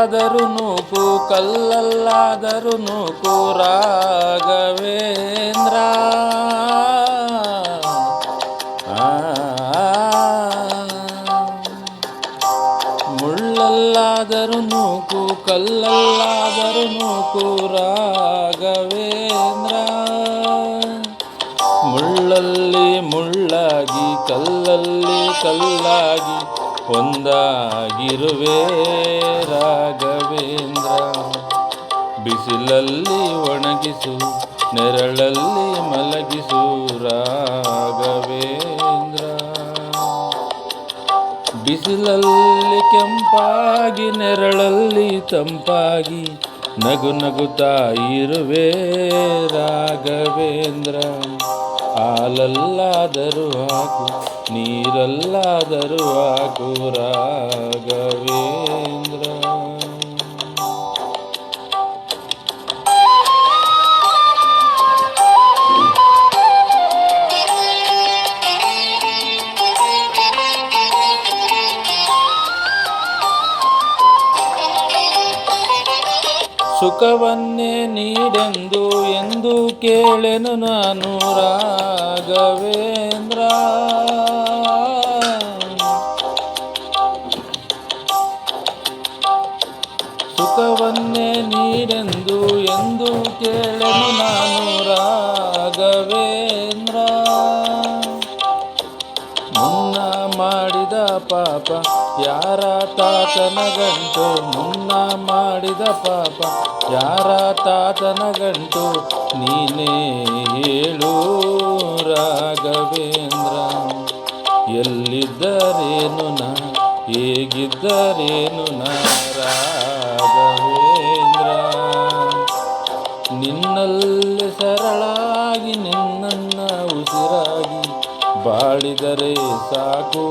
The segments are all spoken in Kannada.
ಮುಳ್ಳಲ್ಲಾದರೂ ನೂಕು ಕಲ್ಲಲ್ಲಾದರೂ ನೂಕು ರಾಘವೇಂದ್ರ. ಮುಳ್ಳಲ್ಲಾದರೂ ನೂಕು ಕಲ್ಲಲ್ಲಾದರೂ ನೂಕು ರಾಘವೇಂದ್ರ. ಮುಳ್ಳಲ್ಲಿ ಮುಳ್ಳಾಗಿ ಕಲ್ಲಲ್ಲಿ ಕಲ್ಲಾಗಿ ಒಂದಾಗಿರುವೆ ರಾಘವೇಂದ್ರ. ಬಿಸಿಲಲ್ಲಿ ಒಣಗಿಸು, ನೆರಳಲ್ಲಿ ಮಲಗಿಸು ರಾಘವೇಂದ್ರ. ಬಿಸಿಲಲ್ಲಿ ಕೆಂಪಾಗಿ, ನೆರಳಲ್ಲಿ ತಂಪಾಗಿ ನಗು ನಗುತ್ತಾ ಇರುವೆ ರಾಘವೇಂದ್ರ. ಹಾಲಲ್ಲಾದರೂ ಹಾಕು ನೀರಲ್ಲಾದರೂ ಹಾಕು ರಾಘವೇಂದ್ರ. ಸುಖವನ್ನೇ ನೀಡೆಂದು ಎಂದು ಕೇಳೆನು ನಾನು ರಾಘವೇಂದ್ರ. ಸುಖವನ್ನೇ ನೀಡೆಂದು ಎಂದು ಕೇಳೆನು ನಾನು ರಾಘವೇಂದ್ರ. ಮುನ್ನ ಮಾಡಿದ ಪಾಪ ಯಾರ ತಾತನ ಗಂಟು ಮುನ್ನ ಮಾಡಿದ ಪಾಪ ಯಾರ ತಾತನ ಗಂಟು ನೀನೇ ಹೇಳು ರಾಘವೇಂದ್ರ. ಎಲ್ಲಿದ್ದರೇನು ನಾ, ಹೇಗಿದ್ದರೇನು ನಾ ರಾಘವೇಂದ್ರ. ನಿನ್ನಲ್ಲಿ ಸರಳಾಗಿ, ನಿನ್ನನ್ನು ಉಸಿರಾಗಿ ಬಾಳಿದರೆ ಸಾಕು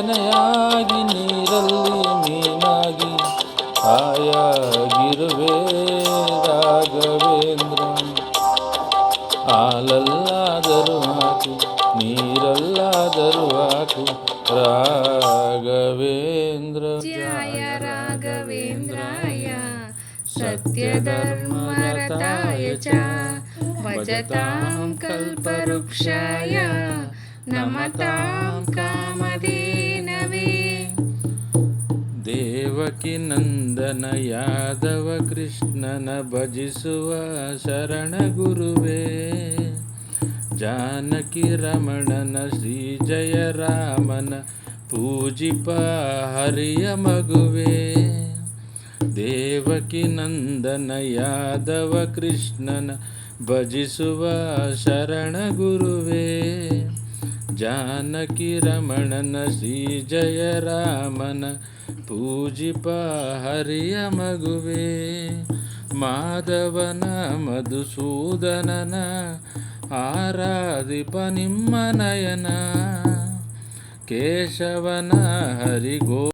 ಹಾಲಲ್ಲಿ ಕೆನೆಯಾಗಿ ನೀರಲ್ಲಿ ಮೀನಾಗಿ ಆಯಾಗಿರುವೆ ರಾಘವೇಂದ್ರ ಹಾಲಲ್ಲಾದರೂ ಹಾಕು ನೀರಲ್ಲಾದರೂ ಹಾಕು ರಾಘವೇಂದ್ರ जय राघवेन्द्राय सत्यधर्मरताय च भजतां कल्पवृक्षाय नमतां कामधेनवे ದೇವಕಿ ನಂದನ ಯಾದವ ಕೃಷ್ಣನ ಭಜಿಸುವ ಶರಣ ಗುರುವೇ. ಜಾನಕಿ ರಮಣನ ಶ್ರೀ ಜಯ ರಾಮನ ಪೂಜಿಪ ಹರಿಯ ಮಗುವೆ. ದೇವಕಿ ನಂದನ ಯಾದವ ಕೃಷ್ಣನ ಭಜಿಸುವ ಶರಣ ಗುರುವೇ. ಜಾನಕಿ ರಮಣನ ಶ್ರೀ ಜಯ ರಾಮನ ಪೂಜಿಪ ಹರಿಯ ಮಗುವೆ. ಮಾಧವನ ಮಧುಸೂದನನ ಆರಾಧಿಪ ನಿಮ್ಮ ನಯನ. ಕೇಶವನ ಹರಿಗೋ